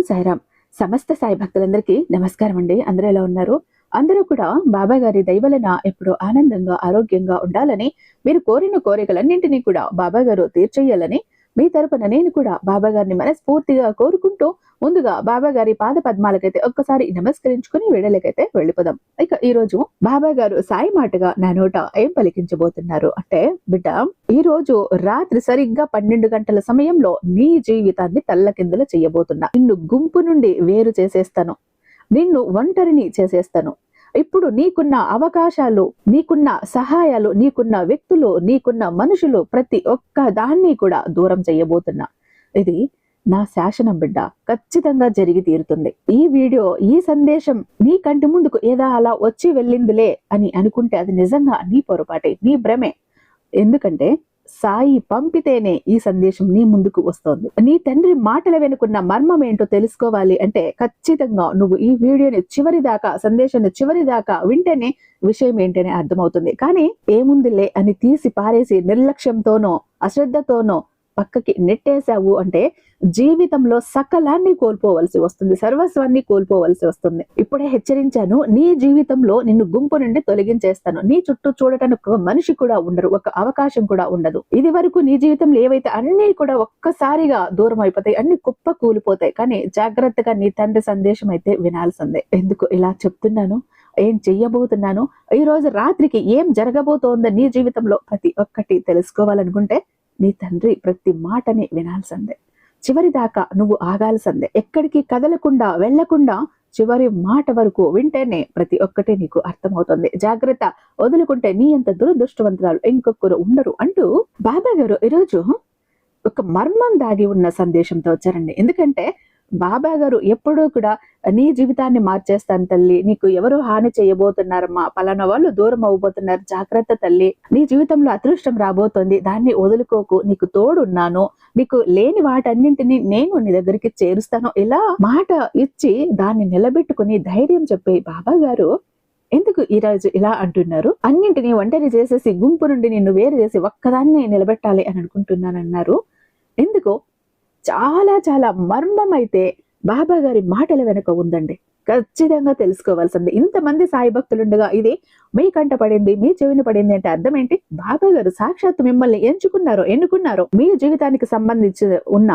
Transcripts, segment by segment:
ఓం సాయిరామ్ సమస్త సాయి భక్తులందరికీ నమస్కారం అండి. అందరూ ఎలా ఉన్నారు? అందరూ కూడా బాబా గారి దయవలన ఎప్పుడూ ఆనందంగా ఆరోగ్యంగా ఉండాలని మీరు కోరిన కోరికలన్నింటినీ కూడా బాబా గారు తీర్చేయాలని మీ తరపున నేను కూడా బాబా గారిని మనస్ఫూర్తిగా కోరుకుంటూ ముందుగా బాబా గారి పాద పద్మాలకైతే ఒక్కసారి నమస్కరించుకుని వేడలకైతే వెళ్ళిపోదాం. ఇక ఈ రోజు బాబా గారు సాయి మాటగా నా నోట ఏం పలికించబోతున్నారు? అంటే బిడ్డ ఈ రోజు రాత్రి సరిగ్గా పన్నెండు గంటల సమయంలో నీ జీవితాన్ని తల్లకిందులు చేయబోతున్నా. నిన్ను గుంపు నుండి వేరు చేసేస్తాను. నిన్ను ఒంటరిని చేసేస్తాను. ఇప్పుడు నీకున్న అవకాశాలు నీకున్న సహాయాలు నీకున్న వ్యక్తులు నీకున్న మనుషులు ప్రతి ఒక్క దాన్ని కూడా దూరం చేయబోతున్నా. ఇది నా శాసనం బిడ్డ. ఖచ్చితంగా జరిగి తీరుతుంది. ఈ వీడియో ఈ సందేశం నీ కంటి ముందుకు ఏదా అలా వచ్చి వెళ్ళిందిలే అని అనుకుంటే అది నిజంగా నీ పొరపాటే నీ భ్రమే. ఎందుకంటే సాయి పంపితేనే ఈ సందేశం నీ ముందుకు వస్తోంది. నీ తండ్రి మాటల వెనుకున్న మర్మం ఏంటో తెలుసుకోవాలి అంటే ఖచ్చితంగా నువ్వు ఈ వీడియోని చివరి దాకా సందేశాన్ని చివరి దాకా వింటేనే విషయం ఏంటనే అర్థమవుతుంది. కానీ ఏముందిలే అని తీసి పారేసి నిర్లక్ష్యంతోనో అశ్రద్ధతోనో పక్కకి నెట్టేశావు అంటే జీవితంలో సకలాన్ని కోల్పోవలసి వస్తుంది సర్వస్వాన్ని కోల్పోవలసి వస్తుంది. ఇప్పుడే హెచ్చరించాను నీ జీవితంలో నిన్ను గుంపు నుండి తొలగించేస్తాను. నీ చుట్టూ చూడటానికి ఒక మనిషి కూడా ఉండరు ఒక అవకాశం కూడా ఉండదు. ఇది వరకు నీ జీవితంలో ఏవైతే అన్ని కూడా ఒక్కసారిగా దూరం అయిపోతాయి అన్ని కుప్ప కూలిపోతాయి కానీ జాగ్రత్తగా నీ తండ్రి సందేశం అయితే వినాల్సిందే. ఎందుకు ఇలా చెప్తున్నాను? ఏం చెయ్యబోతున్నాను? ఈ రోజు రాత్రికి ఏం జరగబోతోందో నీ జీవితంలో ప్రతి ఒక్కటి తెలుసుకోవాలనుకుంటే నీ తండ్రి ప్రతి మాటని వినాల్సిందే. చివరి దాకా నువ్వు ఆగాల్సిందే. ఎక్కడికి కదలకుండా వెళ్ళకుండా చివరి మాట వరకు వింటేనే ప్రతి ఒక్కటి నీకు అర్థమవుతుంది. జాగ్రత్త వదులుకుంటే నీ అంత దురదృష్టవంతురాలు ఇంకొకరు ఉండరు అంటూ బాబా గారు ఈరోజు ఒక మర్మం దాగి ఉన్న సందేశంతో వచ్చారండి. ఎందుకంటే బాబా గారు ఎప్పుడూ కూడా నీ జీవితాన్ని మార్చేస్తాను తల్లి నీకు ఎవరు హాని చేయబోతున్నారమ్మా పలానా వాళ్ళు దూరం అవ్వబోతున్నారు జాగ్రత్త తల్లి నీ జీవితంలో అదృష్టం రాబోతోంది దాన్ని వదులుకోకు నీకు తోడున్నాను నీకు లేని వాటన్నింటినీ నేను నీ దగ్గరికి చేరుస్తాను ఇలా మాట ఇచ్చి దాన్ని నిలబెట్టుకుని ధైర్యం చెప్పే బాబా గారు ఎందుకు ఈ రోజు ఇలా అంటున్నారు? అన్నింటినీ ఒంటరి చేసేసి గుంపు నుండి నిన్ను వేరు చేసి ఒక్కదాన్ని నిలబెట్టాలి అని అనుకుంటున్నానన్నారు. ఎందుకు చాలా చాలా మర్మం అయితే బాబా గారి మాటల వెనుక ఉందండి. ఖచ్చితంగా తెలుసుకోవాల్సింది. ఇంతమంది సాయి భక్తులుండగా ఇది మీ కంట పడింది మీ చెవిన పడింది అంటే అర్థం ఏంటి? బాబా గారు సాక్షాత్తు మిమ్మల్ని ఎంచుకున్నారో ఎన్నుకున్నారో మీ జీవితానికి సంబంధించి ఉన్న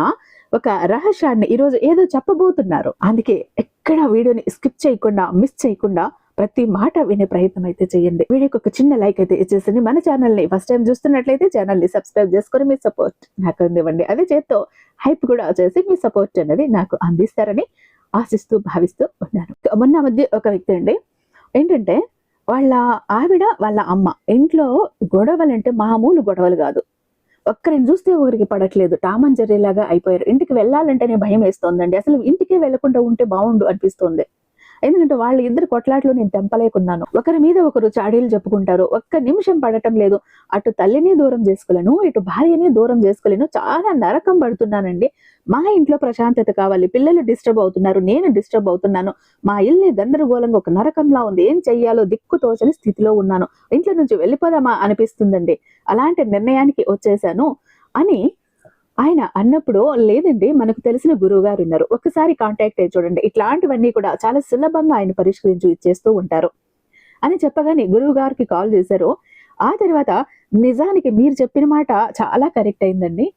ఒక రహస్యాన్ని ఈరోజు ఏదో చెప్పబోతున్నారు. అందుకే ఎక్కడ వీడియోని స్కిప్ చేయకుండా మిస్ చేయకుండా ప్రతి మాట వినే ప్రయత్నం అయితే చేయండి. వీడియోకి ఒక చిన్న లైక్ అయితే ఇచ్చేసి మన ఛానల్ని ఫస్ట్ టైం చూస్తున్నట్లయితే ఛానల్ని సబ్స్క్రైబ్ చేసుకొని మీ సపోర్ట్ నాకు అందివ్వండి. అదే చేత్తో హైప్ కూడా చేసి మీ సపోర్ట్ అనేది నాకు అందిస్తారని ఆశిస్తూ భావిస్తూ ఉన్నాను. మొన్న మధ్య ఒక వ్యక్తి అండి ఏంటంటే వాళ్ళ ఆవిడ వాళ్ళ అమ్మ ఇంట్లో గొడవలంటే మామూలు గొడవలు కాదు. ఒక్కరిని చూస్తే ఒకరికి పడట్లేదు. టామన్ జర్రీలాగా అయిపోయారు. ఇంటికి వెళ్ళాలంటేనే భయం వేస్తోందండి. అసలు ఇంటికే వెళ్ళకుండా ఉంటే బాగుండు అనిపిస్తోంది. ఎందుకంటే వాళ్ళ ఇద్దరు కొట్లాట్లు నేను తెంపలేకున్నాను. ఒకరి మీద ఒకరు చాడీలు చెప్పుకుంటారు. ఒక్క నిమిషం పడటం లేదు. అటు తల్లిని దూరం చేసుకోలేను ఇటు భార్యని దూరం చేసుకోలేను. చాలా నరకం పడుతున్నానండి. మా ఇంట్లో ప్రశాంతత కావాలి. పిల్లలు డిస్టర్బ్ అవుతున్నారు. నేను డిస్టర్బ్ అవుతున్నాను. మా ఇల్లు గందరగోళంగా ఒక నరకంలా ఉంది. ఏం చెయ్యాలో దిక్కు తోచని స్థితిలో ఉన్నాను. ఇంట్లో నుంచి వెళ్ళిపోదామా అనిపిస్తుందండి. అలాంటి నిర్ణయానికి వచ్చేసాను అని ఆయన అన్నప్పుడు లేదండి మనకు తెలిసిన గురువు గారు ఉన్నారు. ఒకసారి కాంటాక్ట్ అయ్యి చూడండి. ఇట్లాంటివన్నీ కూడా చాలా సులభంగా ఆయన పరిష్కరించి ఇచ్చేస్తూ ఉంటారు. అని చెప్పగానే గురువు గారికి కాల్ చేశారు. ఆ తర్వాత నిజానికి మీరు చెప్పిన మాట చాలా కరెక్ట్ అయిందండి.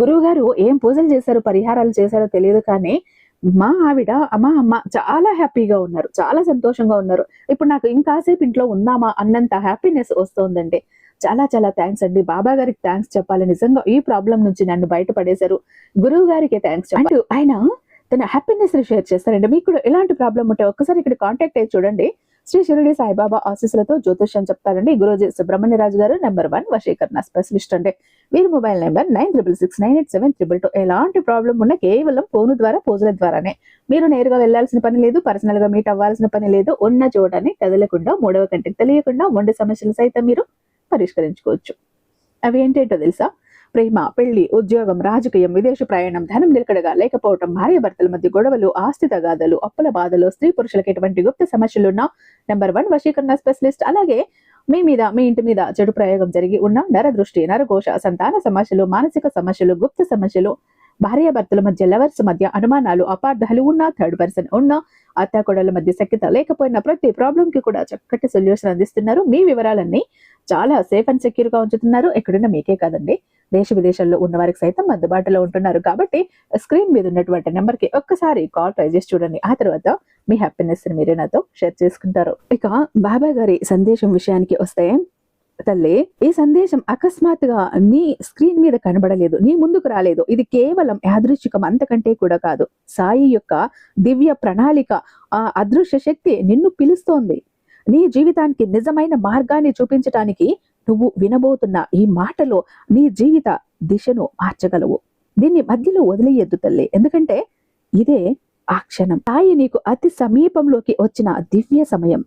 గురువు గారు ఏం పూజలు చేశారో పరిహారాలు చేశారో తెలియదు కానీ మా ఆవిడ మా అమ్మ చాలా హ్యాపీగా ఉన్నారు. చాలా సంతోషంగా ఉన్నారు. ఇప్పుడు నాకు ఇంకాసేపు ఇంట్లో ఉందామా అన్నంత హ్యాపీనెస్ వస్తోందండి. చాలా చాలా థ్యాంక్స్ అండి. బాబా గారికి థ్యాంక్స్ చెప్పాలి. నిజంగా ఈ ప్రాబ్లం నుంచి నన్ను బయటపడేశారు. గురువు గారికి థ్యాంక్స్ అంటూ ఆయన తన హ్యాపీనెస్ షేర్ చేస్తారండి. మీకు కూడా ఎలాంటి ప్రాబ్లం ఉంటే ఒక్కసారి ఇక్కడ కాంటాక్ట్ అయ్యి చూడండి. శ్రీ షిరిడి సాయిబాబా ఆశీస్సులతో జ్యోతిష్యం చెప్తారండి. గురుజీ సుబ్రహ్మణ్య రాజు గారు నెంబర్ వన్ వశీకరణ స్పెషలిస్ట్ అంటే వీరి mobile number nine triple six nine eight seven triple two ఎలాంటి ప్రాబ్లం ఉన్నా కేవలం ఫోన్ ద్వారా పూజల ద్వారానే. మీరు నేరుగా వెళ్ళాల్సిన పని లేదు పర్సనల్గా మీట్ అవ్వాల్సిన పని లేదు. ఉన్న చోటని కదలకుండా మూడవ కంటికి తెలియకుండా మొండి సమస్యలు సైతం మీరు పరిష్కరించుకోవచ్చు. అవి ఏంటేంటో తెలుసా? ప్రేమ పెళ్ళి ఉద్యోగం రాజకీయం విదేశ ప్రయాణం ధనం నిలకడగా లేకపోవటం భార్య భర్తల మధ్య గొడవలు ఆస్తి తగాదలు అప్పుల బాధలు స్త్రీ పురుషులకు ఎటువంటి గుప్త సమస్యలున్నా నెంబర్ వన్ వశీకరణ స్పెషలిస్ట్ అలాగే మీ మీద మీ ఇంటి మీద చెడు ప్రయోగం జరిగి ఉన్న నర దృష్టి సంతాన సమస్యలు మానసిక సమస్యలు గుప్త సమస్యలు భార్యాభర్తల మధ్య లవర్స్ మధ్య అనుమానాలు అపార్థాలు ఉన్నా థర్డ్ పర్సన్ ఉన్నా అత్తాకోడల మధ్య సఖ్యత లేకపోయినా ప్రతి ప్రాబ్లం కి కూడా చక్కటి సొల్యూషన్ అందిస్తున్నారు. మీ వివరాలన్నీ చాలా సేఫ్ అండ్ సెక్యూర్గా ఉంచుతున్నారు. ఎక్కడున్న మీకే కాదండి. దేశ విదేశాల్లో ఉన్న వారికి సైతం అందుబాటులో ఉంటున్నారు. కాబట్టి స్క్రీన్ మీద ఉన్నటువంటి నెంబర్కి ఒక్కసారి కాల్ ట్రై చేసి చూడండి. ఆ తర్వాత మీ హ్యాపీనెస్ మీరే నాతో షేర్ చేసుకుంటారు. ఇక బాబా గారి సందేశం విషయానికి వస్తే తల్లి ఈ సందేశం అకస్మాత్తుగా నీ స్క్రీన్ మీద కనబడలేదు నీ ముందుకు రాలేదు ఇది కేవలం యాదృచ్ఛికం అంతకంటే కూడా కాదు. సాయి యొక్క దివ్య ప్రణాళిక ఆ అదృశ్య శక్తి నిన్ను పిలుస్తోంది. నీ జీవితానికి నిజమైన మార్గాన్ని చూపించటానికి నువ్వు వినబోతున్న ఈ మాటలో నీ జీవిత దిశను మార్చగలవు. దీన్ని మధ్యలో వదిలేయద్దు తల్లి ఎందుకంటే ఇదే ఆ క్షణం. తాయి నీకు అతి సమీపంలోకి వచ్చిన దివ్య సమయం.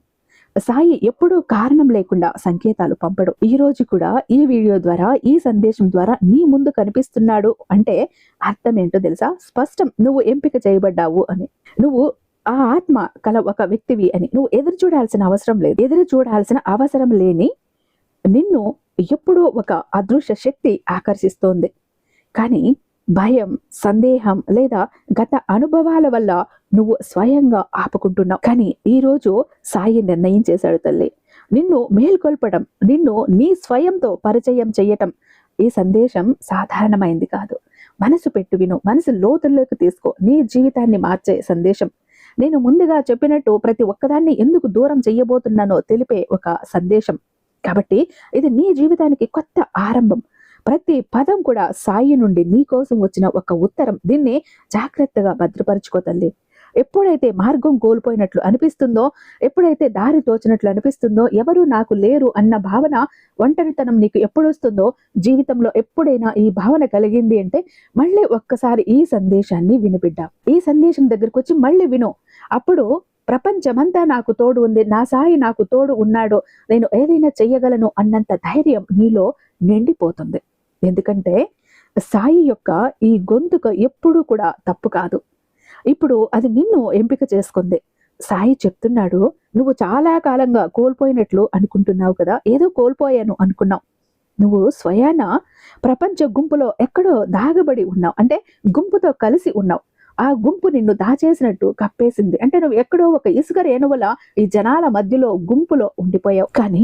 సాయి ఎప్పుడూ కారణం లేకుండా సంకేతాలు పంపడు. ఈ రోజు కూడా ఈ వీడియో ద్వారా ఈ సందేశం ద్వారా నీ ముందు కనిపిస్తున్నాడు అంటే అర్థం ఏంటో తెలుసా? స్పష్టం. నువ్వు ఎంపిక చేయబడ్డావు అని. నువ్వు ఆ ఆత్మ కల ఒక వ్యక్తివి అని. నువ్వు ఎదురు చూడాల్సిన అవసరం లేదు. ఎదురు చూడాల్సిన అవసరం లేని నిన్ను ఎప్పుడో ఒక అదృశ్య శక్తి ఆకర్షిస్తోంది. కానీ భయం సందేహం లేదా గత అనుభవాల వల్ల నువ్వు స్వయంగా ఆపుకుంటున్నావు. కానీ ఈ రోజు సాయి నిర్ణయం చేశాడు తల్లి. నిన్ను మేల్కొల్పడం నిన్ను నీ స్వయంతో పరిచయం చేయటం ఈ సందేశం సాధారణమైంది కాదు. మనసు పెట్టు విను మనసు లోతుల్లోకి తీసుకో నీ జీవితాన్ని మార్చే సందేశం. నేను ముందుగా చెప్పినట్టు ప్రతి ఒక్కదాన్ని ఎందుకు దూరం చెయ్యబోతున్నానో తెలిపే ఒక సందేశం. కాబట్టి ఇది నీ జీవితానికి కొత్త ఆరంభం. ప్రతి పదం కూడా సాయి నుండి నీ కోసం వచ్చిన ఒక ఉత్తరం. దీన్ని జాగ్రత్తగా భద్రపరచుకో తల్లి. ఎప్పుడైతే మార్గం కోల్పోయినట్లు అనిపిస్తుందో ఎప్పుడైతే దారి తోచినట్లు అనిపిస్తుందో ఎవరు నాకు లేరు అన్న భావన ఒంటరితనం నీకు ఎప్పుడు వస్తుందో జీవితంలో ఎప్పుడైనా ఈ భావన కలిగింది అంటే మళ్ళీ ఒక్కసారి ఈ సందేశాన్ని వినిపిడ్డా ఈ సందేశం దగ్గరకు వచ్చి మళ్ళీ విను. అప్పుడు ప్రపంచమంతా నాకు తోడు ఉంది నా సాయి నాకు తోడు ఉన్నాడు నేను ఏదైనా చెయ్యగలను అన్నంత ధైర్యం నీలో నిండిపోతుంది. ఎందుకంటే సాయి యొక్క ఈ గొంతుక ఎప్పుడూ కూడా తప్పు కాదు. ఇప్పుడు అది నిన్ను ఎంపిక చేసుకుంది. సాయి చెప్తున్నాడు నువ్వు చాలా కాలంగా కోల్పోయినట్లు అనుకుంటున్నావు కదా ఏదో కోల్పోయాను అనుకున్నావు. నువ్వు స్వయాన ప్రపంచ గుంపులో ఎక్కడో దాగబడి ఉన్నావు అంటే గుంపుతో కలిసి ఉన్నావు. ఆ గుంపు నిన్ను దాచేసినట్టు కప్పేసింది. అంటే నువ్వు ఎక్కడో ఒక ఇసుక రేణువల ఈ జనాల మధ్యలో గుంపులో ఉండిపోయావు. కానీ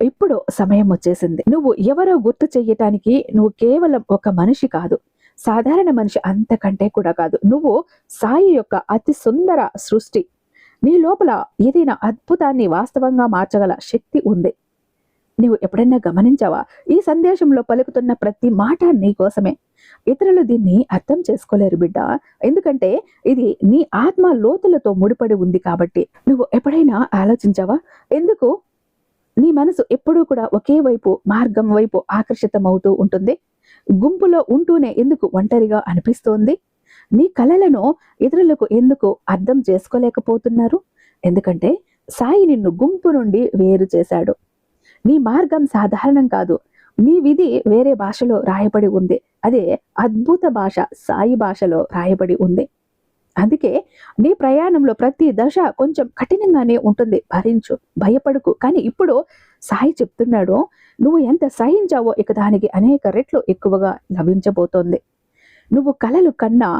ఇప్పుడు సమయం వచ్చేసింది. నువ్వు ఎవరో గుర్తు చెయ్యటానికి నువ్వు కేవలం ఒక మనిషి కాదు. సాధారణ మనిషి అంతకంటే కూడా కాదు. నువ్వు సాయి యొక్క అతి సుందర సృష్టి. నీ లోపల ఏదైనా అద్భుతాన్ని వాస్తవంగా మార్చగల శక్తి ఉంది. నువ్వు ఎప్పుడైనా గమనించావా? ఈ సందేశంలో పలుకుతున్న ప్రతి మాట నీ కోసమే. ఇతరులు దీన్ని అర్థం చేసుకోలేరు బిడ్డ. ఎందుకంటే ఇది నీ ఆత్మ లోతులతో ముడిపడి ఉంది కాబట్టి. నువ్వు ఎప్పుడైనా ఆలోచించావా? ఎందుకు? నీ మనసు ఎప్పుడూ కూడా ఒకే వైపు మార్గం వైపు ఆకర్షితమవుతూ ఉంటుంది. గుంపులో ఉంటూనే ఎందుకు ఒంటరిగా అనిపిస్తోంది? నీ కలలను ఇతరులకు ఎందుకు అర్థం చేసుకోలేకపోతున్నారు? ఎందుకంటే సాయి నిన్ను గుంపు నుండి వేరు చేశాడు. నీ మార్గం సాధారణం కాదు. నీ విధి వేరే భాషలో రాయబడి ఉంది. అదే అద్భుత భాష సాయి భాషలో రాయబడి ఉంది. అందుకే నీ ప్రయాణంలో ప్రతి దశ కొంచెం కఠినంగానే ఉంటుంది. భరించు భయపడుకు. కానీ ఇప్పుడు సాయి చెప్తున్నాడు నువ్వు ఎంత సహించావో ఇక దానికి అనేక రెట్లు ఎక్కువగా లభించబోతోంది. నువ్వు కలలు కన్నా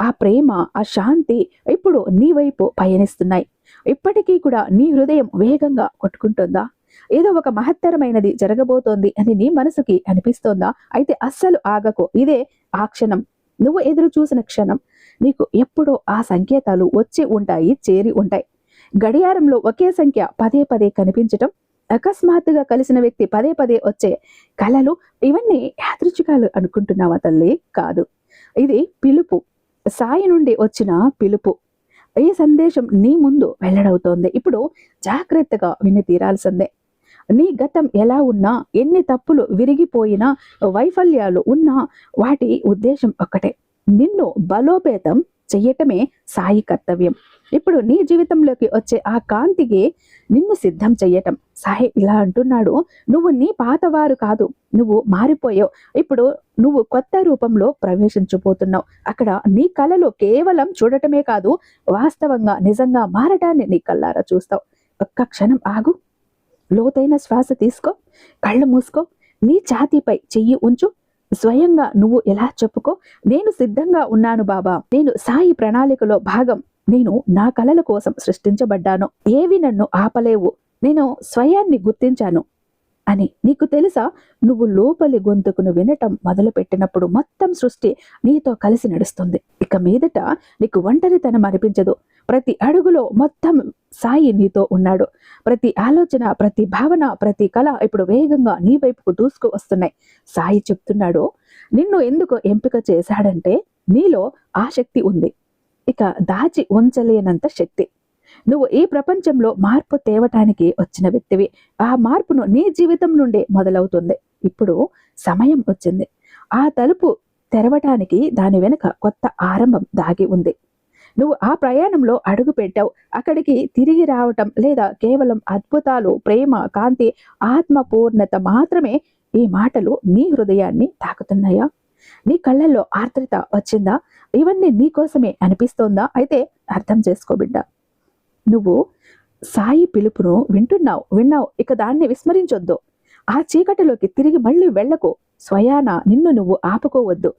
ఆ ప్రేమ ఆ శాంతి ఇప్పుడు నీ వైపు పయనిస్తున్నాయి. ఇప్పటికీ కూడా నీ హృదయం వేగంగా కొట్టుకుంటుందా? ఏదో ఒక మహత్తరమైనది జరగబోతోంది అని నీ మనసుకి అనిపిస్తోందా? అయితే అస్సలు ఆగకు. ఇదే ఆ క్షణం. నువ్వు ఎదురు చూసిన క్షణం. నీకు ఎప్పుడో ఆ సంకేతాలు వచ్చి ఉంటాయి చేరి ఉంటాయి. గడియారంలో ఒకే సంఖ్య పదే పదే కనిపించటం అకస్మాత్తుగా కలిసిన వ్యక్తి పదే పదే వచ్చే కళలు ఇవన్నీ యాదృచ్ఛికాలు అనుకుంటున్నావా తల్లి? కాదు. ఇది పిలుపు. సాయి నుండి వచ్చిన పిలుపు. ఈ సందేశం నీ ముందు వెల్లడవుతోంది. ఇప్పుడు జాగ్రత్తగా విని తీరాల్సిందే. నీ గతం ఎలా ఉన్నా ఎన్ని తప్పులు విరిగిపోయినా వైఫల్యాలు ఉన్నా వాటి ఉద్దేశం ఒక్కటే. నిన్ను బలోపేతం చెయ్యటమే సాయి కర్తవ్యం. ఇప్పుడు నీ జీవితంలోకి వచ్చే ఆ కాంతికి నిన్ను సిద్ధం చెయ్యటం. సాయి ఇలా అంటున్నాడు నువ్వు నీ పాతవారు కాదు నువ్వు మారిపోయావు. ఇప్పుడు నువ్వు కొత్త రూపంలో ప్రవేశించబోతున్నావు అక్కడ నీ కళలో కేవలం చూడటమే కాదు వాస్తవంగా నిజంగా మారటాన్ని నీ కళ్ళారా చూస్తావు. ఒక్క క్షణం ఆగు. లోతైన శ్వాస తీసుకో కళ్ళు మూసుకో. నీ ఛాతీపై చెయ్యి ఉంచు. స్వయంగా నువ్వు ఎలా చెప్పుకో? నేను సిద్ధంగా ఉన్నాను బాబా. నేను సాయి ప్రణాళికలో భాగం. నేను నా కలల కోసం సృష్టించబడ్డాను. ఏవి నన్ను ఆపలేవు. నేను స్వయాన్ని గుర్తించాను. అని నీకు తెలుసా? నువ్వు లోపలి గొంతుకును వినటం మొదలుపెట్టినప్పుడు మొత్తం సృష్టి నీతో కలిసి నడుస్తుంది. ఇక మీదట నీకు ఒంటరితనం అనిపించదు. ప్రతి అడుగులో మొత్తం సాయి నీతో ఉన్నాడు. ప్రతి ఆలోచన ప్రతి భావన ప్రతి కళ ఇప్పుడు వేగంగా నీ వైపుకు దూసుకు వస్తున్నాయి. సాయి చెప్తున్నాడు నిన్ను ఎందుకు ఎంపిక చేశాడంటే నీలో ఆ శక్తి ఉంది. ఇక దాచి ఉంచలేనంత శక్తి. నువ్వు ఈ ప్రపంచంలో మార్పు తేవటానికి వచ్చిన వ్యక్తివి. ఆ మార్పును నీ జీవితం నుండే మొదలవుతుంది. ఇప్పుడు సమయం వచ్చింది. ఆ తలుపు తెరవటానికి దాని వెనుక కొత్త ఆరంభం దాగి ఉంది. నువ్వు ఆ ప్రయాణంలో అడుగు పెట్టావు. అక్కడికి తిరిగి రావటం లేదా కేవలం అద్భుతాలు ప్రేమ కాంతి ఆత్మ పూర్ణత మాత్రమే ఈ మాటలు నీ హృదయాన్ని తాకుతున్నాయా? నీ కళ్ళల్లో ఆర్ద్రత వచ్చిందా? ఇవన్నీ నీ కోసమే అనిపిస్తోందా? అయితే అర్థం చేసుకో బిడ్డ. నువ్వు సాయి పిలుపును వింటున్నావు విన్నావు. ఇక దాన్ని విస్మరించొద్దు. ఆ చీకటిలోకి తిరిగి మళ్ళీ వెళ్ళకు. స్వయాన నిన్ను నువ్వు ఆపుకోవద్దు.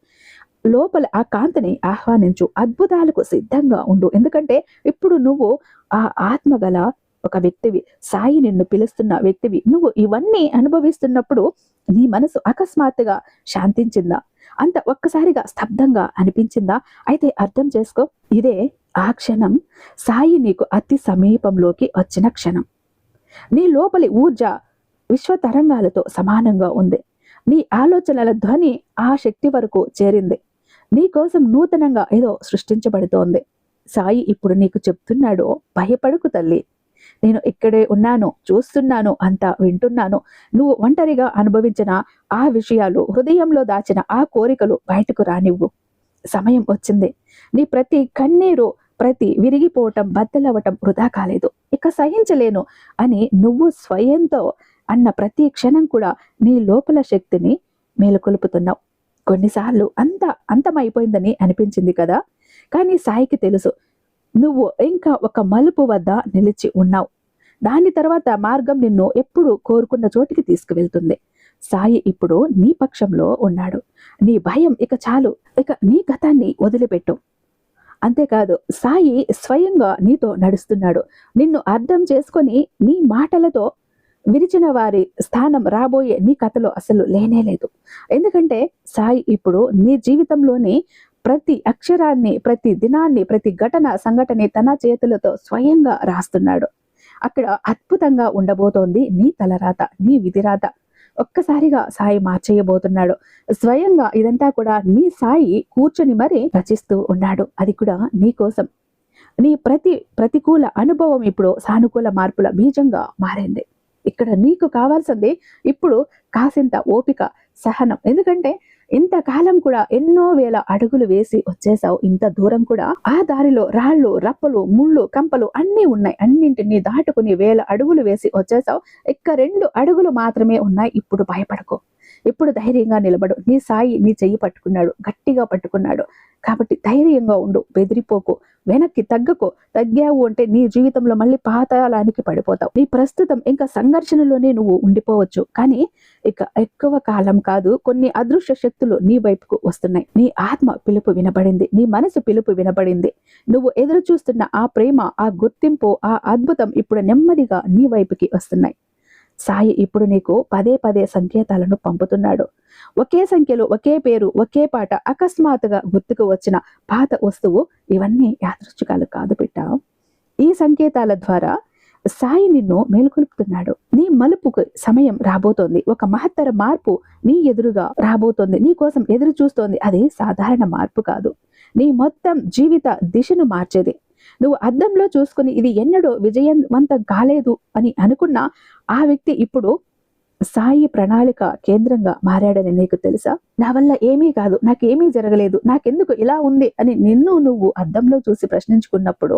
లోపల ఆ కాంతిని ఆహ్వానించు. అద్భుతాలకు సిద్ధంగా ఉండు. ఎందుకంటే ఇప్పుడు నువ్వు ఆ ఆత్మగల ఒక వ్యక్తివి సాయి నిన్ను పిలుస్తున్న వ్యక్తివి. నువ్వు ఇవన్నీ అనుభవిస్తున్నప్పుడు నీ మనసు అకస్మాత్తుగా శాంతించిందా? అంత ఒక్కసారిగా స్తబ్దంగా అనిపించిందా? అయితే అర్థం చేసుకో ఇదే ఆ క్షణం సాయి నీకు అతి సమీపంలోకి వచ్చిన క్షణం. నీ లోపలి ఊర్జ విశ్వ తరంగాలతో సమానంగా ఉంది. నీ ఆలోచనల ధ్వని ఆ శక్తి వరకు చేరింది. నీకోసం నూతనంగా ఏదో సృష్టించబడుతోంది. సాయి ఇప్పుడు నీకు చెప్తున్నాడు భయపడుకు తల్లి. నేను ఇక్కడే ఉన్నాను చూస్తున్నాను అంతా వింటున్నాను. నువ్వు ఒంటరిగా అనుభవించిన ఆ విషయాలు హృదయంలో దాచిన ఆ కోరికలు బయటకు రానివ్వు. సమయం వచ్చింది. నీ ప్రతి కన్నీరు ప్రతి విరిగిపోవటం బద్దలవ్వటం వృధా కాలేదు. ఇక సహించలేను అని నువ్వు స్వయంతో అన్న ప్రతి క్షణం కూడా నీ లోపల శక్తిని మేలుకొలుపుతున్నావు. కొన్నిసార్లు అంత అంతమైపోయిందని అనిపించింది కదా. కానీ సాయికి తెలుసు నువ్వు ఇంకా ఒక మలుపు వద్ద నిలిచి ఉన్నావు. దాని తర్వాత మార్గం నిన్ను ఎప్పుడు కోరుకున్న చోటికి తీసుకువెళ్తుంది. సాయి ఇప్పుడు నీ పక్షంలో ఉన్నాడు. నీ భయం ఇక చాలు ఇక నీ గతాన్ని వదిలిపెట్టు. అంతేకాదు సాయి స్వయంగా నీతో నడుస్తున్నాడు. నిన్ను అర్థం చేసుకొని నీ మాటలతో విరిచిన వారి స్థానం రాబోయే నీ కథలో అసలు లేనే లేదు. ఎందుకంటే సాయి ఇప్పుడు నీ జీవితంలోని ప్రతి అక్షరాన్ని ప్రతి దినాన్ని ప్రతి ఘటన సంఘటన తన చేతులతో స్వయంగా రాస్తున్నాడు. అక్కడ అద్భుతంగా ఉండబోతోంది నీ తలరాత నీ విధిరాత. ఒక్కసారిగా సాయి మార్చేయబోతున్నాడు. స్వయంగా ఇదంతా కూడా నీ సాయి కూర్చొని మరీ రచిస్తూ ఉన్నాడు. అది కూడా నీ కోసం. నీ ప్రతి ప్రతికూల అనుభవం ఇప్పుడు సానుకూల మార్పుల బీజంగా మారింది. ఇక్కడ నీకు కావాల్సింది ఇప్పుడు కాసింత ఓపిక సహనం. ఎందుకంటే ఇంతకాలం కూడా ఎన్నో వేల అడుగులు వేసి వచ్చేసావు ఇంత దూరం కూడా ఆ దారిలో రాళ్ళు రప్పలు ముళ్ళు కంపలు అన్నీ ఉన్నాయి. అన్నింటినీ దాటుకుని వేల అడుగులు వేసి వచ్చేసావు ఇక్క రెండు అడుగులు మాత్రమే ఉన్నాయి. ఇప్పుడు భయపడకు. ఇప్పుడు ధైర్యంగా నిలబడు. నీ సాయి నీ చెయ్యి పట్టుకున్నాడు. గట్టిగా పట్టుకున్నాడు. కాబట్టి ధైర్యంగా ఉండు. బెదిరిపోకు. వెనక్కి తగ్గకు. తగ్గావు అంటే నీ జీవితంలో మళ్ళీ పాతాళానికి పడిపోతావు. నీ ప్రస్తుతం ఇంకా సంఘర్షణలోనే నువ్వు ఉండిపోవచ్చు. కానీ ఇక ఎక్కువ కాలం కాదు కొన్ని అదృశ్య శక్తులు నీ వైపుకు వస్తున్నాయి. నీ ఆత్మ పిలుపు వినబడింది. నీ మనసు పిలుపు వినబడింది. నువ్వు ఎదురు చూస్తున్న ఆ ప్రేమ ఆ గుర్తింపు ఆ అద్భుతం ఇప్పుడు నెమ్మదిగా నీ వైపుకి వస్తున్నాయి. సాయి ఇప్పుడు నీకు పదే పదే సంకేతాలను పంపుతున్నాడు. ఒకే సంఖ్యలో ఒకే పేరు ఒకే పాట అకస్మాత్తుగా గుర్తుకు వచ్చిన పాత వస్తువు ఇవన్నీ యాదృచ్ఛికాలు కాదు బిడ్డ. ఈ సంకేతాల ద్వారా సాయి నిన్ను మేలుకొలుపుతున్నాడు. నీ మలుపుకు సమయం రాబోతోంది. ఒక మహత్తర మార్పు నీ ఎదురుగా రాబోతోంది. నీ కోసం ఎదురు చూస్తోంది అది సాధారణ మార్పు కాదు. నీ మొత్తం జీవిత దిశను మార్చేది. నువ్వు అద్దంలో చూసుకుని ఇది ఎన్నడూ విజయవంతం కాలేదు అని అనుకున్న ఆ వ్యక్తి ఇప్పుడు సాయి ప్రణాళిక కేంద్రంగా మారాడని నీకు తెలుసా? నా వల్ల ఏమీ కాదు నాకేమీ జరగలేదు నాకెందుకు ఇలా ఉంది అని నిన్ను నువ్వు అద్దంలో చూసి ప్రశ్నించుకున్నప్పుడు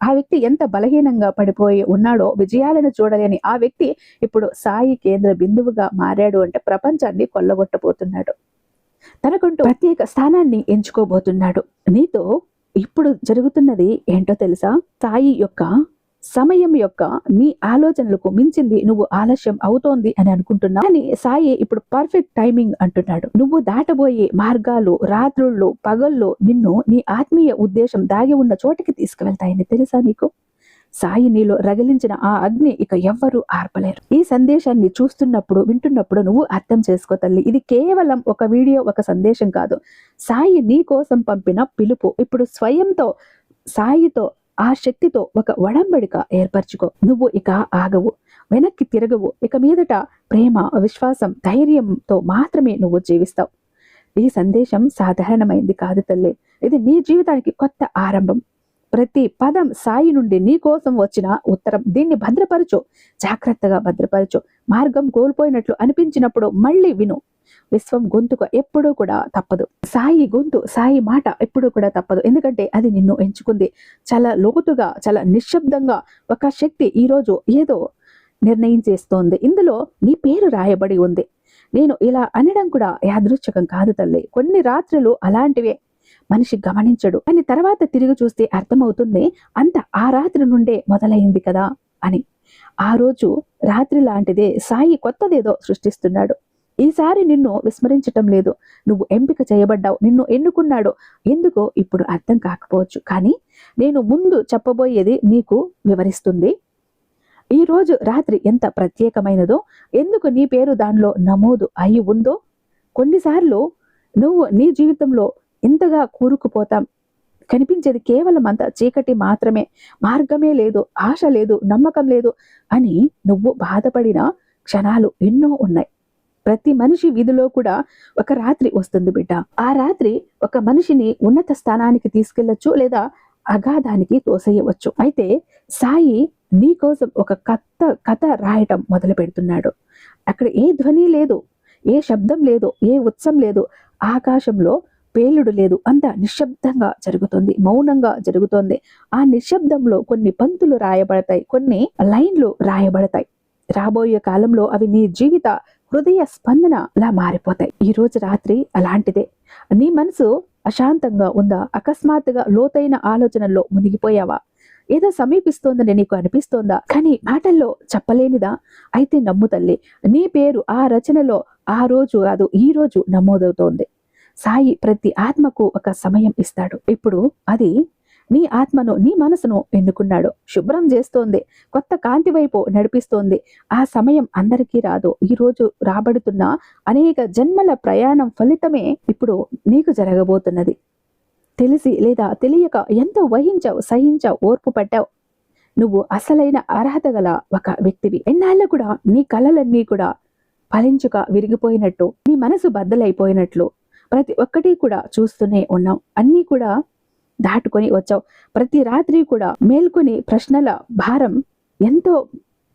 ఆ వ్యక్తి ఎంత బలహీనంగా పడిపోయి ఉన్నాడో విజయాలను చూడలేని ఆ వ్యక్తి ఇప్పుడు సాయి కేంద్ర బిందువుగా మారాడు అంటే ప్రపంచాన్ని కొల్లగొట్టబోతున్నాడు. తనకుంటూ ప్రత్యేక స్థానాన్ని ఎంచుకోబోతున్నాడు. నీతో ఇప్పుడు జరుగుతున్నది ఏంటో తెలుసా? సాయి యొక్క సమయం యొక్క నీ ఆలోచనలకు మించింది నువ్వు ఆలస్యం అవుతోంది అని అనుకుంటున్నా కానీ సాయి ఇప్పుడు పర్ఫెక్ట్ టైమింగ్ అంటున్నాడు. నువ్వు దాటబోయే మార్గాలు రాత్రుళ్ళు పగళ్ళు నిన్ను నీ ఆత్మీయ ఉద్దేశం దాగి ఉన్న చోటికి తీసుకువెళ్తాయని తెలుసా నీకు? సాయి నీలో రగిలించిన ఆ అగ్ని ఇక ఎవ్వరూ ఆర్పలేరు. ఈ సందేశాన్ని చూస్తున్నప్పుడు వింటున్నప్పుడు నువ్వు అర్థం చేసుకో తల్లి. ఇది కేవలం ఒక వీడియో ఒక సందేశం కాదు. సాయి నీ కోసం పంపిన పిలుపు. ఇప్పుడు స్వయంతో సాయితో ఆ శక్తితో ఒక వడంబడిక ఏర్పరచుకో. నువ్వు ఇక ఆగవు. వెనక్కి తిరగవు. ఇక మీదట ప్రేమ విశ్వాసం ధైర్యంతో మాత్రమే నువ్వు జీవిస్తావు. ఈ సందేశం సాధారణమైంది కాదు తల్లి. ఇది నీ జీవితానికి కొత్త ఆరంభం. ప్రతి పదం సాయి నుండి నీ కోసం వచ్చిన ఉత్తరం. దీన్ని భద్రపరచు. జాగ్రత్తగా భద్రపరచు. మార్గం కోల్పోయినట్లు అనిపించినప్పుడు మళ్ళీ విను. విశ్వం గొంతుక ఎప్పుడూ కూడా తప్పదు. సాయి గొంతు సాయి మాట ఎప్పుడూ కూడా తప్పదు. ఎందుకంటే అది నిన్ను ఎంచుకుంది. చాలా లోతుగా చాలా నిశ్శబ్దంగా ఒక శక్తి ఈరోజు ఏదో నిర్ణయం చేస్తోంది ఇందులో నీ పేరు రాయబడి ఉంది. నేను ఇలా అనడం కూడా యాదృచ్ఛకం కాదు తల్లి. కొన్ని రాత్రులు అలాంటివే. మనిషి గమనించడు. అని తర్వాత తిరిగి చూస్తే అర్థమవుతుంది అంత ఆ రాత్రి నుండే మొదలైంది కదా అని. ఆ రోజు రాత్రి లాంటిదే సాయి కొత్తదేదో సృష్టిస్తున్నాడు. ఈసారి నిన్ను విస్మరించటం లేదు. నువ్వు ఎంపిక చేయబడ్డావు. నిన్ను ఎన్నుకున్నాడు. ఎందుకో ఇప్పుడు అర్థం కాకపోవచ్చు. కానీ నేను ముందు చెప్పబోయేది నీకు వివరిస్తుంది. ఈ రోజు రాత్రి ఎంత ప్రత్యేకమైనదో ఎందుకు నీ పేరు దానిలో నమోదు అయి ఉందో. కొన్నిసార్లు నువ్వు నీ జీవితంలో ఎంతగా కూరుకుపోతాం? కనిపించేది కేవలం అంత చీకటి మాత్రమే. మార్గమే లేదు ఆశ లేదు నమ్మకం లేదు అని నువ్వు బాధపడిన క్షణాలు ఎన్నో ఉన్నాయి. ప్రతి మనిషి వీధిలో కూడా ఒక రాత్రి వస్తుంది బిడ్డ. ఆ రాత్రి ఒక మనిషిని ఉన్నత స్థానానికి తీసుకెళ్ళొచ్చు లేదా అగాధానికి తోసేయవచ్చు. అయితే సాయి నీ కోసం ఒక కథ కథ రాయటం మొదలు పెడుతున్నాడు. అక్కడ ఏ ధ్వని లేదు ఏ శబ్దం లేదు ఏ ఉత్సం లేదు. ఆకాశంలో పేలుడు లేదు. అంత నిశ్శబ్దంగా జరుగుతుంది. మౌనంగా జరుగుతోంది. ఆ నిశ్శబ్దంలో కొన్ని పంతులు రాయబడతాయి. కొన్ని లైన్లు రాయబడతాయి. రాబోయే కాలంలో అవి నీ జీవిత హృదయ స్పందనలా మారిపోతాయి. ఈ రోజు రాత్రి అలాంటిదే. నీ మనసు అశాంతంగా ఉందా? అకస్మాత్తుగా లోతైన ఆలోచనల్లో మునిగిపోయావా? ఏదో సమీపిస్తోందని నీకు అనిపిస్తోందా? కానీ మాటల్లో చెప్పలేనిదా? అయితే నమ్ము తల్లి నీ పేరు ఆ రచనలో ఆ రోజు కాదు ఈ రోజు నమోదవుతోంది. సాయి ప్రతి ఆత్మకు ఒక సమయం ఇస్తాడు. ఇప్పుడు అది నీ ఆత్మను నీ మనసును ఎన్నుకున్నాడు. శుభ్రం చేస్తోంది. కొత్త కాంతి వైపు నడిపిస్తోంది. ఆ సమయం అందరికీ రాదు. ఈ రోజు రాబడుతున్న అనేక జన్మల ప్రయాణం ఫలితమే ఇప్పుడు నీకు జరగబోతున్నది. తెలిసి లేదా తెలియక ఎంతో వహించావు సహించావు ఓర్పు పట్టావు. నువ్వు అసలైన అర్హత గల ఒక వ్యక్తివి. ఎన్నాళ్ళు కూడా నీ కళలన్నీ కూడా ఫలించుక విరిగిపోయినట్టు నీ మనసు బద్దలైపోయినట్లు ప్రతి ఒక్కటి కూడా చూస్తూనే ఉన్నాం. అన్నీ కూడా దాటుకొని వచ్చావు. ప్రతి రాత్రి కూడా మేల్కొని ప్రశ్నల భారం ఎంతో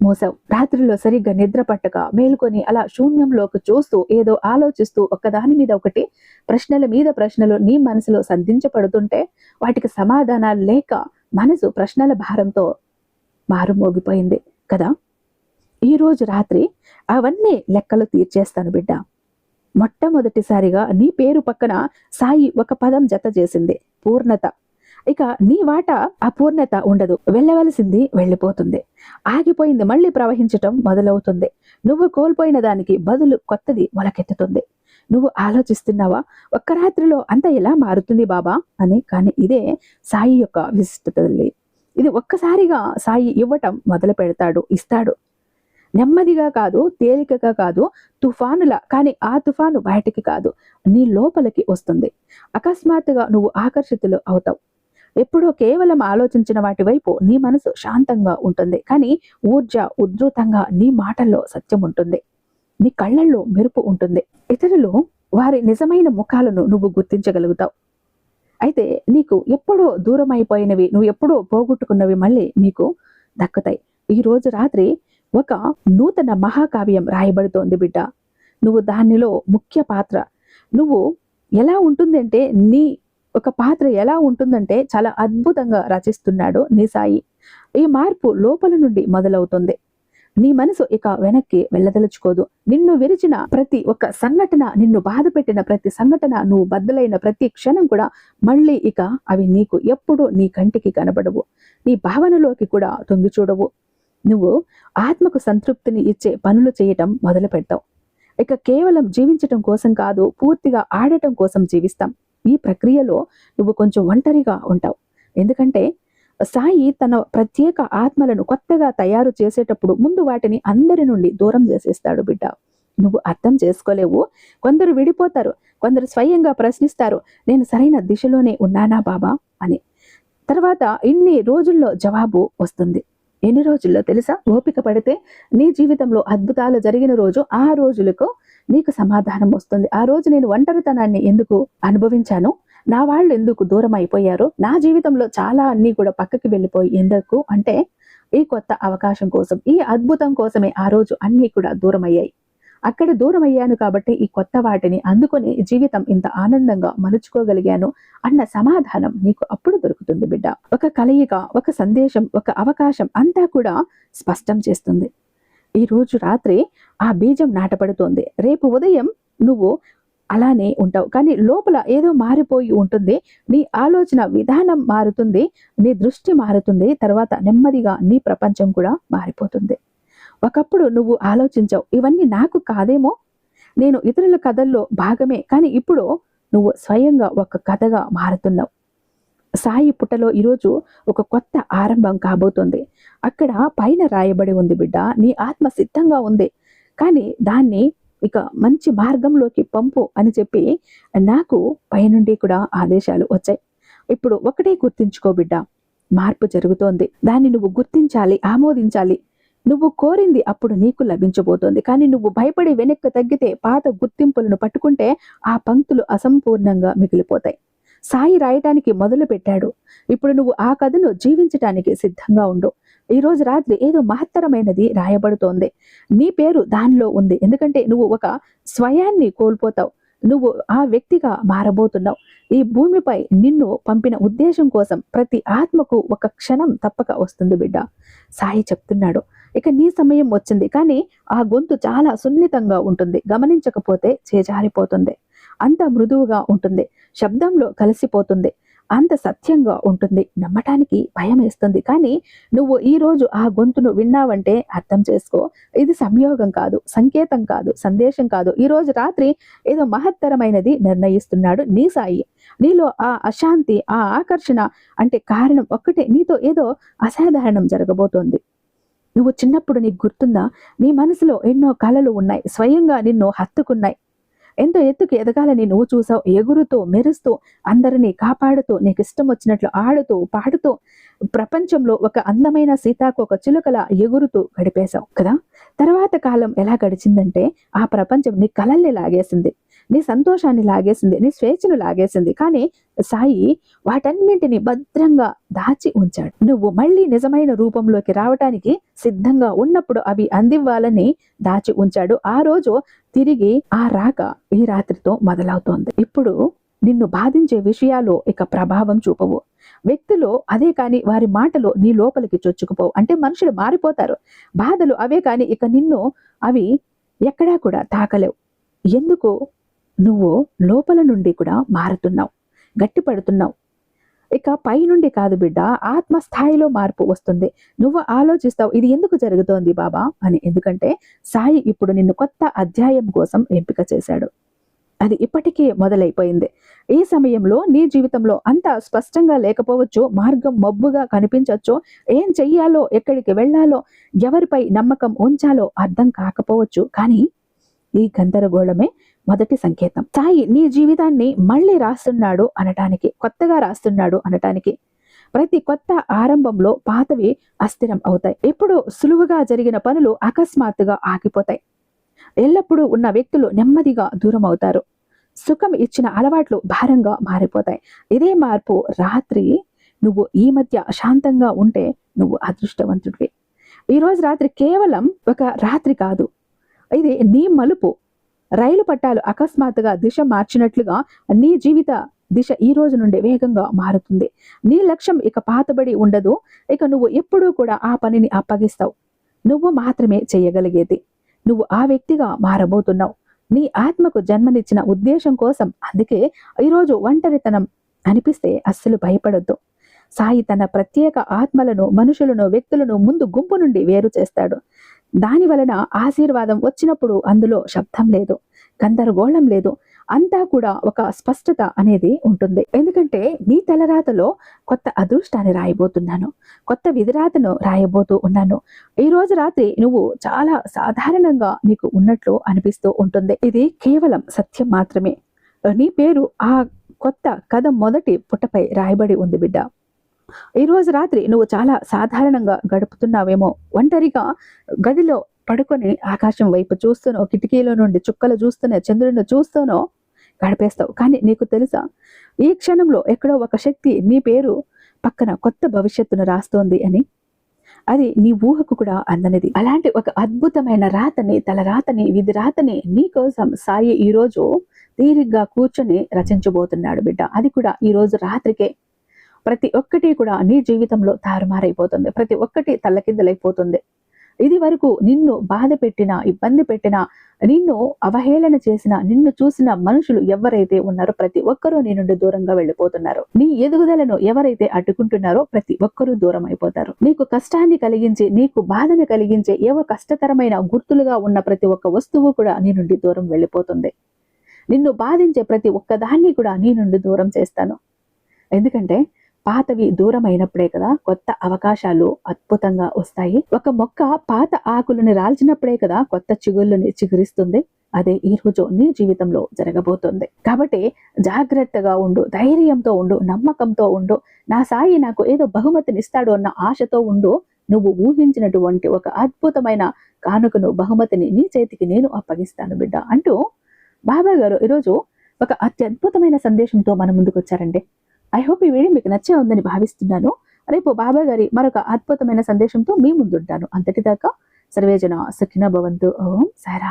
మోసావు. రాత్రిలో సరిగ్గా నిద్ర పట్టక మేల్కొని అలా శూన్యంలోకి చూస్తూ ఏదో ఆలోచిస్తూ ఒకదాని మీద ఒకటి ప్రశ్నల మీద ప్రశ్నలు నీ మనసులో సంధించబడుతుంటే వాటికి సమాధానాలు లేక మనసు ప్రశ్నల భారంతో మారుమోగిపోయింది కదా? ఈరోజు రాత్రి అవన్నీ లెక్కలు తీర్చేస్తాను బిడ్డ. మొట్టమొదటిసారిగా నీ పేరు పక్కన సాయి ఒక పదం జత చేసింది పూర్ణత. ఇక నీ వాట అపూర్ణత ఉండదు వెళ్ళవలసింది వెళ్ళిపోతుంది. ఆగిపోయింది మళ్ళీ ప్రవహించటం మొదలవుతుంది. నువ్వు కోల్పోయిన దానికి బదులు కొత్తది మొలకెత్తుతుంది. నువ్వు ఆలోచిస్తున్నావా ఒక్క రాత్రిలో అంత ఎలా మారుతుంది బాబా? అని కానీ ఇదే సాయి యొక్క విశిష్టత ఇది ఒక్కసారిగా సాయి ఇవ్వటం మొదలు పెడతాడు ఇస్తాడు. నెమ్మదిగా కాదు తేలికగా కాదు తుఫానులా. కానీ ఆ తుఫాను బయటికి కాదు నీ లోపలికి వస్తుంది. అకస్మాత్తుగా నువ్వు ఆకర్షితులు అవుతావు. ఎప్పుడో కేవలం ఆలోచించిన వాటి వైపు నీ మనసు శాంతంగా ఉంటుంది. కానీ ఊర్జ ఉధృతంగా నీ మాటల్లో సత్యం ఉంటుంది. నీ కళ్ళల్లో మెరుపు ఉంటుంది. ఇతరులు వారి నిజమైన ముఖాలను నువ్వు గుర్తించగలుగుతావు. అయితే నీకు ఎప్పుడో దూరం అయిపోయినవి నువ్వు ఎప్పుడో పోగొట్టుకున్నవి మళ్ళీ నీకు దక్కుతాయి. ఈ రోజు రాత్రి ఒక నూతన మహాకావ్యం రాయబడుతోంది బిడ్డ. నువ్వు దానిలో ముఖ్య పాత్ర. నువ్వు ఎలా ఉంటుందంటే నీ ఒక పాత్ర ఎలా ఉంటుందంటే చాలా అద్భుతంగా రచిస్తున్నాడు నీ సాయి ఈ మార్పు లోపల నుండి మొదలవుతుంది. నీ మనసు ఇక వెనక్కి వెళ్ళదలుచుకోదు. నిన్ను విరిచిన ప్రతి ఒక్క సంఘటన నిన్ను బాధ పెట్టిన ప్రతి సంఘటన నువ్వు బద్దలైన ప్రతి క్షణం కూడా మళ్ళీ ఇక అవి నీకు ఎప్పుడూ నీ కంటికి కనబడవు. నీ భావనలోకి కూడా తొంగి చూడవు. నువ్వు ఆత్మకు సంతృప్తిని ఇచ్చే పనులు చేయటం మొదలు పెడతావు. ఇక కేవలం జీవించటం కోసం కాదు పూర్తిగా ఆడటం కోసం జీవిస్తాం. ఈ ప్రక్రియలో నువ్వు కొంచెం ఒంటరిగా ఉంటావు. ఎందుకంటే సాయి తన ప్రత్యేక ఆత్మలను కొత్తగా తయారు చేసేటప్పుడు ముందు వాటిని అందరి నుండి దూరం చేసేస్తాడు బిడ్డ. నువ్వు అర్థం చేసుకోలేవు. కొందరు విడిపోతారు కొందరు స్వయంగా ప్రశ్నిస్తారు నేను సరైన దిశలోనే ఉన్నానా బాబా? అని. తర్వాత ఇన్ని రోజుల్లో జవాబు వస్తుంది. ఎన్ని రోజుల్లో తెలుసా? ఓపిక పడితే నీ జీవితంలో అద్భుతాలు జరిగిన రోజు ఆ రోజులకు నీకు సమాధానం వస్తుంది. ఆ రోజు నేను ఒంటరితనాన్ని ఎందుకు అనుభవించాను? నా వాళ్ళు ఎందుకు దూరం అయిపోయారు? నా జీవితంలో చాలా అన్ని కూడా పక్కకి వెళ్ళిపోయి ఎందుకు? అంటే ఈ కొత్త అవకాశం కోసం ఈ అద్భుతం కోసమే ఆ రోజు అన్ని కూడా దూరం అయ్యాయి అక్కడ దూరం అయ్యాను కాబట్టి ఈ కొత్త వాటిని అందుకొని జీవితం ఇంత ఆనందంగా మలుచుకోగలిగాను అన్న సమాధానం నీకు అప్పుడు దొరుకుతుంది బిడ్డ. ఒక కలయిక ఒక సందేశం ఒక అవకాశం అంతా కూడా స్పష్టం చేస్తుంది. ఈ రోజు రాత్రి ఆ బీజం నాటపడుతోంది రేపు ఉదయం నువ్వు అలానే ఉంటావు. కానీ లోపల ఏదో మారిపోయి ఉంటుంది. నీ ఆలోచన విధానం మారుతుంది. నీ దృష్టి మారుతుంది. తర్వాత నెమ్మదిగా నీ ప్రపంచం కూడా మారిపోతుంది. ఒకప్పుడు నువ్వు ఆలోచించావు ఇవన్నీ నాకు కాదేమో? నేను ఇతరుల కథల్లో భాగమే కానీ ఇప్పుడు నువ్వు స్వయంగా ఒక కథగా మారుతున్నావు. సాయి పుట్టలో ఈరోజు ఒక కొత్త ఆరంభం కాబోతుంది. అక్కడ పైన రాయబడి ఉంది బిడ్డ నీ ఆత్మ సిద్ధంగా ఉంది. కానీ దాన్ని ఇక మంచి మార్గంలోకి పంపు అని చెప్పి నాకు పైనుండి కూడా ఆదేశాలు వచ్చాయి. ఇప్పుడు ఒకటే గుర్తించుకో బిడ్డ మార్పు జరుగుతోంది. దాన్ని నువ్వు గుర్తించాలి ఆమోదించాలి. నువ్వు కోరింది అప్పుడు నీకు లభించబోతోంది. కానీ నువ్వు భయపడి వెనక్కి తగ్గితే పాత గుర్తింపులను పట్టుకుంటే ఆ పంక్తులు అసంపూర్ణంగా మిగిలిపోతాయి. సాయి రాయటానికి మొదలు పెట్టాడు. ఇప్పుడు నువ్వు ఆ కథను జీవించటానికి సిద్ధంగా ఉండు. ఈ రోజు రాత్రి ఏదో మహత్తరమైనది రాయబడుతోంది. నీ పేరు దానిలో ఉంది. ఎందుకంటే నువ్వు ఒక స్వయాన్ని కోల్పోతావు. నువ్వు ఆ వ్యక్తిగా మారబోతున్నావు. ఈ భూమిపై నిన్ను పంపిన ఉద్దేశం కోసం ప్రతి ఆత్మకు ఒక క్షణం తప్పక వస్తుంది బిడ్డ. సాయి చెప్తున్నాడు. ఇక నీ సమయం వచ్చింది. కానీ ఆ గొంతు చాలా సున్నితంగా ఉంటుంది. గమనించకపోతే చేజారిపోతుంది. అంత మృదువుగా ఉంటుంది. శబ్దంలో కలిసిపోతుంది. అంత సత్యంగా ఉంటుంది. నమ్మటానికి భయం వేస్తుంది. కానీ నువ్వు ఈ రోజు ఆ గొంతును విన్నావంటే అర్థం చేసుకో. ఇది సంయోగం కాదు సంకేతం కాదు సందేశం కాదు. ఈ రోజు రాత్రి ఏదో మహత్తరమైనది నిర్ణయిస్తున్నాడు నీ సాయి. నీలో ఆ అశాంతి ఆ ఆకర్షణ అంటే కారణం ఒక్కటే. నీతో ఏదో అసాధారణం జరగబోతోంది. నువ్వు చిన్నప్పుడు నీకు గుర్తుందా? నీ మనసులో ఎన్నో కళలు ఉన్నాయి. స్వయంగా నిన్ను హత్తుకున్నాయి. ఎంతో ఎత్తుకు ఎదగాలని నువ్వు చూసావు. ఎగురుతూ మెరుస్తూ అందరినీ కాపాడుతూ నీకు ఇష్టం వచ్చినట్లు ఆడుతూ పాడుతూ ప్రపంచంలో ఒక అందమైన సీతాకోక చిలుకల ఎగురుతూ గడిపేశావు కదా? తర్వాత కాలం ఎలా గడిచిందంటే ఆ ప్రపంచం నీ కలల్ని లాగేసింది. నీ సంతోషాన్ని లాగేసింది నీ స్వేచ్ఛను లాగేసింది. కానీ సాయి వాటన్నింటిని భద్రంగా దాచి ఉంచాడు. నువ్వు మళ్ళీ నిజమైన రూపంలోకి రావటానికి సిద్ధంగా ఉన్నప్పుడు అవి అందివ్వాలని దాచి ఉంచాడు. ఆ రోజు తిరిగి ఆ రాక ఈ రాత్రితో మొదలవుతోంది. ఇప్పుడు నిన్ను బాధించే విషయాలు ఇక ప్రభావం చూపవు. వ్యక్తులు అదే కానీ వారి మాటలు నీ లోపలికి చొచ్చుకుపోవు. అంటే మనుషులు మారిపోతారు. బాధలు అవే కానీ ఇక నిన్ను అవి ఎక్కడా కూడా తాకలేవు. ఎందుకు నువ్వు లోపల నుండి కూడా మారుతున్నావు గట్టి పడుతున్నావు ఇక పై నుండి కాదు బిడ్డ ఆత్మస్థాయిలో మార్పు వస్తుంది. నువ్వు ఆలోచిస్తావు ఇది ఎందుకు జరుగుతోంది బాబా అని. ఎందుకంటే సాయి ఇప్పుడు నిన్ను కొత్త అధ్యాయం కోసం ఎంపిక చేశాడు. అది ఇప్పటికే మొదలైపోయింది. ఈ సమయంలో నీ జీవితంలో అంత స్పష్టంగా లేకపోవచ్చు మార్గం మబ్బుగా కనిపించవచ్చు ఏం చెయ్యాలో ఎక్కడికి వెళ్ళాలో ఎవరిపై నమ్మకం ఉంచాలో అర్థం కాకపోవచ్చు. కానీ ఈ గందరగోళమే మొదటి సంకేతం. సాయి నీ జీవితాన్ని మళ్ళీ రాస్తున్నాడు అనటానికి కొత్తగా రాస్తున్నాడు అనటానికి ప్రతి కొత్త ఆరంభంలో పాతవి అస్థిరం అవుతాయి. ఇప్పుడు సులువుగా జరిగిన పనులు అకస్మాత్తుగా ఆగిపోతాయి. ఎల్లప్పుడూ ఉన్న వ్యక్తులు నెమ్మదిగా దూరం అవుతారు సుఖం ఇచ్చిన అలవాట్లు భారంగా మారిపోతాయి. ఇదే మార్పు రాత్రి నువ్వు ఈ మధ్య శాంతంగా ఉంటే నువ్వు అదృష్టవంతుడివి. ఈరోజు రాత్రి కేవలం ఒక రాత్రి కాదు. ఇది నీ మలుపు. రైలు పట్టాలు అకస్మాత్తుగా దిశ మార్చినట్లుగా నీ జీవిత దిశ ఈ రోజు నుండి వేగంగా మారుతుంది. నీ లక్ష్యం ఇక పాతబడి ఉండదు. ఇక నువ్వు ఎప్పుడూ కూడా ఆ పనిని అప్పగిస్తావు. నువ్వు మాత్రమే చేయగలిగేది. నువ్వు ఆ వ్యక్తిగా మారబోతున్నావు. నీ ఆత్మకు జన్మనిచ్చిన ఉద్దేశం కోసం అందుకే ఈరోజు ఒంటరితనం అనిపిస్తే అస్సలు భయపడొద్దు. సాయి తన ప్రత్యేక ఆత్మలను మనుషులను వ్యక్తులను ముందు గుంపు నుండి వేరు చేస్తాడు. దాని వలన ఆశీర్వాదం వచ్చినప్పుడు అందులో శబ్దం లేదు గందరగోళం లేదు. అంతా కూడా ఒక స్పష్టత అనేది ఉంటుంది. ఎందుకంటే నీ తలరాతలో కొత్త అదృష్టాన్ని రాయబోతున్నాను. కొత్త విధిరాతను రాయబోతూ ఉన్నాను. ఈ రోజు రాత్రి నువ్వు చాలా సాధారణంగా నీకు ఉన్నట్లు అనిపిస్తూ ఉంటుంది. ఇది కేవలం సత్యం మాత్రమే. నీ పేరు ఆ కొత్త కథ మొదటి పుటపై రాయబడి ఉంది బిడ్డ. ఈ రోజు రాత్రి నువ్వు చాలా సాధారణంగా గడుపుతున్నావేమో. ఒంటరిగా గదిలో పడుకొని ఆకాశం వైపు చూస్తూనో కిటికీలో నుండి చుక్కలు చూస్తూనే చంద్రుడిని చూస్తూనో గడిపేస్తావు. కానీ నీకు తెలుసా ఈ క్షణంలో ఎక్కడో ఒక శక్తి నీ పేరు పక్కన కొత్త భవిష్యత్తును రాస్తోంది అని? అది నీ ఊహకు కూడా అందనిది. అలాంటి ఒక అద్భుతమైన రాతని తల రాతని విధి రాతని నీ కోసం సాయి ఈ రోజు తీరిగ్గా కూర్చొని రచించబోతున్నాడు బిడ్డ. అది కూడా ఈ రోజు రాత్రికే. ప్రతి ఒక్కటి కూడా నీ జీవితంలో తారుమారైపోతుంది. ప్రతి ఒక్కటి తల్లకిందలైపోతుంది. ఇది వరకు నిన్ను బాధ పెట్టిన ఇబ్బంది పెట్టిన నిన్ను అవహేళన చేసిన నిన్ను చూసిన మనుషులు ఎవరైతే ఉన్నారో ప్రతి ఒక్కరూ నీ నుండి దూరంగా వెళ్ళిపోతున్నారు. నీ ఎదుగుదలను ఎవరైతే అడ్డుకుంటున్నారో ప్రతి ఒక్కరూ దూరం అయిపోతారు నీకు కష్టాన్ని కలిగించి నీకు బాధను కలిగించే ఏవో కష్టతరమైన గుర్తులుగా ఉన్న ప్రతి ఒక్క వస్తువు కూడా నీ నుండి దూరం వెళ్ళిపోతుంది. నిన్ను బాధించే ప్రతి ఒక్కదాన్ని కూడా నీ నుండి దూరం చేస్తాను. ఎందుకంటే పాతవి దూరం అయినప్పుడే కదా కొత్త అవకాశాలు అద్భుతంగా వస్తాయి. ఒక మొక్క పాత ఆకులను రాల్చినప్పుడే కదా కొత్త చిగుళ్ళని చిగురిస్తుంది. అదే ఈ రోజు నీ జీవితంలో జరగబోతుంది. కాబట్టి జాగ్రత్తగా ఉండు ధైర్యంతో ఉండు నమ్మకంతో ఉండు. నా సాయి నాకు ఏదో బహుమతినిస్తాడు అన్న ఆశతో ఉండు. నువ్వు ఊహించినటువంటి ఒక అద్భుతమైన కానుకను బహుమతిని నీ చేతికి నేను అప్పగిస్తాను బిడ్డ అంటూ బాబా గారు ఈరోజు ఒక అత్యద్భుతమైన సందేశంతో మన ముందుకు వచ్చారండి. ఐ హోప్ ఈ వీడియో మీకు నచ్చే ఉందని భావిస్తున్నాను. రేపు బాబా గారి మరొక అద్భుతమైన సందేశంతో మీ ముందుంటాను. అంతటిదాకా సర్వేజన సుఖిన భవంతు. ఓం సారా.